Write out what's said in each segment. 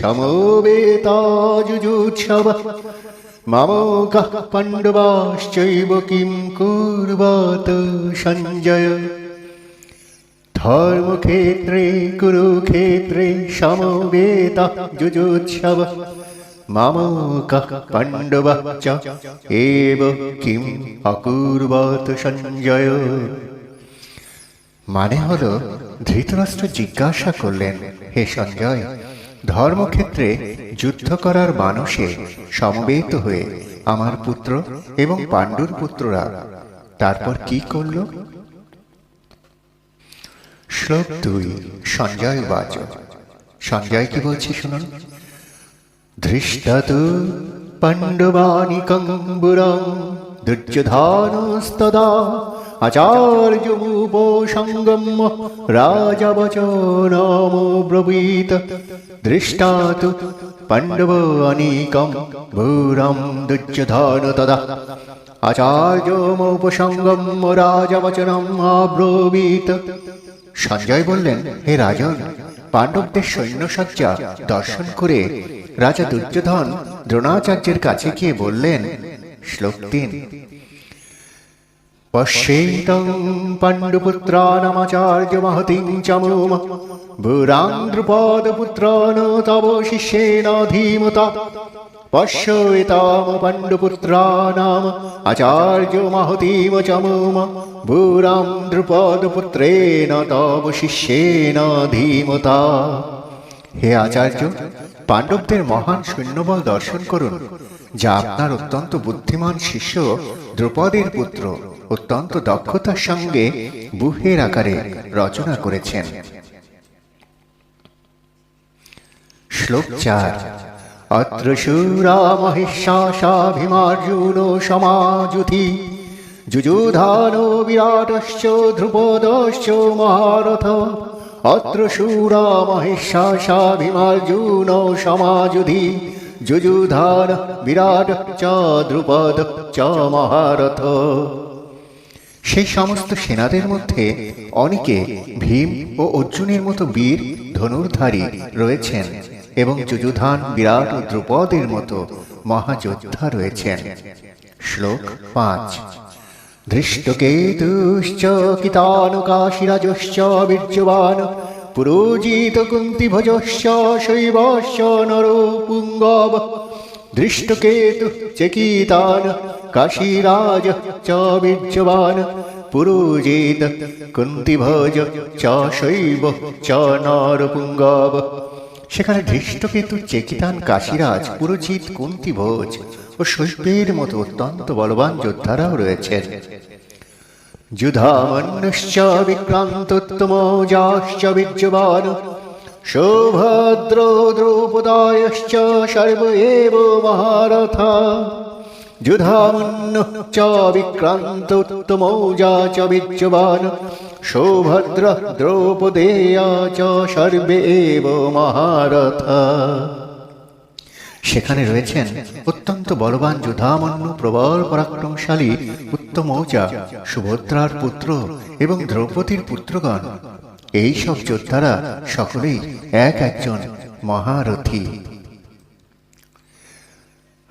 সমবেতাযুজুৎসব মম কः পাণ্ডবাশ্চৈব king কুর্বত Sanjay. ধর্মক্ষেত্রে কুরুক্ষেত্রে সমবেত যুজুৎসব। মম কः পাণ্ডব চ এব কিম অকুর্বত সঞ্জয়। মানে হলো, ধৃতরাষ্ট্র জিজ্ঞাসা করলেন, হে সঞ্জয়, ধর্মক্ষেত্রে যুদ্ধ করার মানুষে সমবেত হয়ে আমার পুত্র এবং পাণ্ডুর পুত্ররা, তারপর কি করল? শ্লোক দুই, সঞ্জয় বাচ সঞ্জয় কি বলছে শুনুন? ধৃষ্টত পাণ্ডবানি কম্বুরং দুর্যোধানস্তদা আচার্যমুপসঙ্গম রাজবচনম ব্রবীত দৃষ্টাতু পাণ্ডবানিকম ভূরম দুর্যোধন তদা আচার্যমুপসঙ্গম রাজবচনম আব্রবীত সঞ্জয় বললেন হে রাজন পাণ্ডবদের সৈন্য সৈন্যসজ্জা দর্শন করে রাজা দুর্যোধন দ্রোণাচার্যের কাছে গিয়ে বললেন, শ্লোক তিন। পশ্যেতং পাণ্ডুপুত্রানামাচার্য মহতিং চ মুম ভূরাং দ্রুপদপুত্রান তব শিষ্যেন ধীমতা পশ্যেতাম পাণ্ডুপুত্রানাম আচার্য মহতিম চ মুম ভূরাং দ্রুপদপুত্রেণ তব শিষ্যেন ধীমতা হে আচার্য, পাণ্ডবদের মহান সৈন্যবল দর্শন করুন, যা আপনার অত্যন্ত বুদ্ধিমান শিষ্য দ্রৌপদীর পুত্র অত্যন্ত দক্ষতার সঙ্গে বুহের আকারে রচনা করেছেন। শ্লোক চার, অত্র শূরা মহিষাশাভিমার্জুন সমাজুথি যুযুধান বিরাটশ্চ, ধ্রুপদশ্চ, মহারথ। অত্র শূরা মহিষাশাভিমার্জুন সমাজুধি যুযুধান বিরাট চ দ্রুপদ চ মহারথ। সেই সমস্ত সেনাদের মধ্যে অনেকে ভীম ও অর্জুনের মতো বীর ধনুর্ধারী রয়েছেন এবং যুযুধান বিরাট ও দ্রুপদের মতো মহাযোদ্ধা রয়েছেন। শ্লোক পাঁচ। ধৃষ্টকেতুশ্চ বীর্যবান পুরোজিত কুন্তিভজশ্চ শৈবশ্চ নরপুঙ্গব। দৃষ্টকেতু চকিতান কাশীরাজ চ বীর্যবান পুরোজিত কুন্তিভজ চ শৈব চ নরপুঙ্গব। সেখানে ধৃষ্টকেতু চেকিতান কাশীরাজ পুরোজিত কুন্তিভোজ ও শৈবের মতো অত্যন্ত বলবান যোদ্ধারাও রয়েছেন। যুধামন্যশ্চ বিক্রান্তোত্তমৌজাশ্চ বিদ্যমান, সৌভদ্র দ্রৌপদায়শ্চ সর্ব এব মহারথা। যুধামন্য চ বিক্রান্তোত্তমৌজা চ বিদ্যমান সৌভদ্র দ্রৌপদেয়া চ মহারথা। সেখানে রয়েছেন অত্যন্ত বলবান যুধামন্য, প্রবল পরাক্রমশালী উত্তম ঔজা সুভদ্রার পুত্র এবং দ্রৌপদীর পুত্রগণ। এই সব যোদ্ধারা সকলেই এক একজন মহারথী।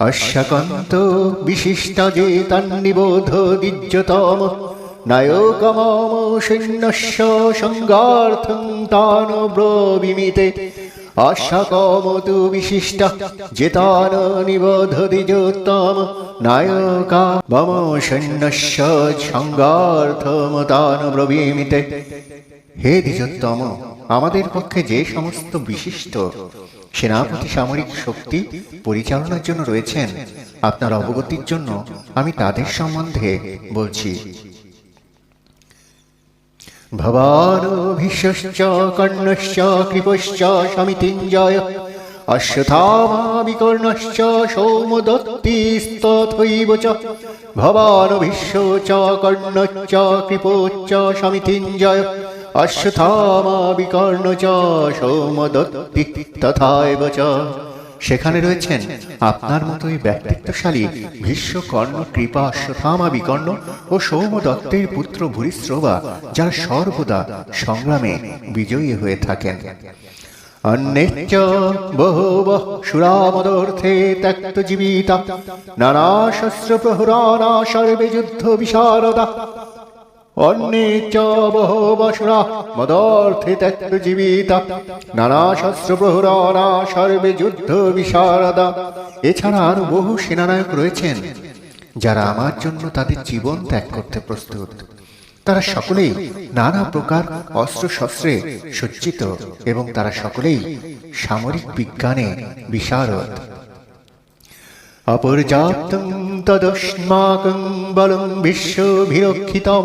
অশ্বকন্ত বিশিষ্ট যে তন্নিবোধ দিজ্যতম নায়কমম সৈন্যস্য সঙ্গার্থং তান ব্রবিমিতে অশ্বকম তু বিশিষ্ট জেতান নিবোধ দিজোত্তম নায়কা মম সৈন্যস্য সঙ্গার্থম তান ব্রবিমিতে হে দ্বিজোত্তম আমাদের পক্ষে যে সমস্ত বিশিষ্ট সেনাপতি সামরিক শক্তি পরিচালনার জন্য রয়েছেন, আপনার অবগতির জন্য আমি তাদের সম্বন্ধে বলছি। ভবান ভীষ্মশ্চ কর্ণশ্চ, কৃপশ্চ, সমিতিঞ্জয় অশ্বথামা বিকর্ণশ্চ সৌমদত্তিস্তথৈব চ ভবান ভীষ্ম চ কর্ণশ্চ কৃপোচ্চ, সমিতিঞ্জয় অশ্বথামা বিকর্ণ চ সৌমদত্তি তথাইব চ সেখানে রয়েছেন আপনার মতোই ব্যক্তিত্বশালী ভীষ্ম কর্ণ কৃপা অশ্বথামা বিকর্ণ ও সৌম দত্তের পুত্র ভূরিশ্রবা, যারা সর্বদা সংগ্রামে বিজয়ী হয়ে থাকেন। অন্যেচ্চ বহবহ সুরামদর্থে ত্যক্ত জীবিতা, নানা শস্ত্র প্রহরানা সর্বে যুদ্ধ বিশারদা। অন্যেচ্চ বহবসুরা মদর্থে ত্যক্ত জীবিতা। নানা শস্ত্র প্রহরানা সর্বে যুদ্ধ বিশারদা। এছাড়া আরও বহু সেনানায়ক রয়েছেন, যারা আমার জন্য তাদের জীবন ত্যাগ করতে প্রস্তুত। তারা সকলেই নানা প্রকার অস্ত্র শস্ত্রে সজ্জিত এবং তারা সকলেই সামরিক বিজ্ঞানে বিশারদ। অপর্যাপ্তং তদস্মাকং বলং বিশ্বভিরক্ষিতম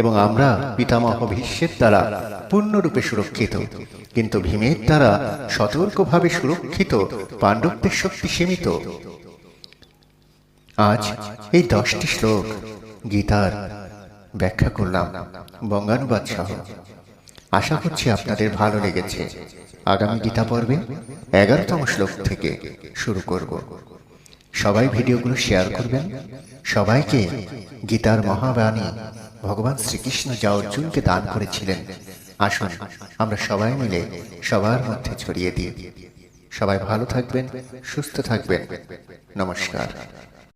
এবং আমরা পিতামহ ভীষ্মের দ্বারা পূর্ণরূপে সুরক্ষিত। কিন্তু ভীমের দ্বারা সতর্কভাবে সুরক্ষিত পাণ্ডবদের শক্তি সীমিত। আজ এই দশটি শ্লোক গীতার ব্যাখ্যা করলাম বঙ্গানুবাদ সহ। আশা করছি আপনাদের ভালো লেগেছে। আগামী গীতা পর্বে এগারোতম শ্লোক থেকে শুরু করব। সবাই ভিডিওগুলো শেয়ার করবেন। সবাইকে গীতার মহাবাণী ভগবান শ্রীকৃষ্ণ যা অর্জুনকে দান করেছিলেন। আসুন, আমরা সবাই মিলে সবার মধ্যে ছড়িয়ে দিই। সবাই ভালো থাকবেন, সুস্থ থাকবেন। নমস্কার।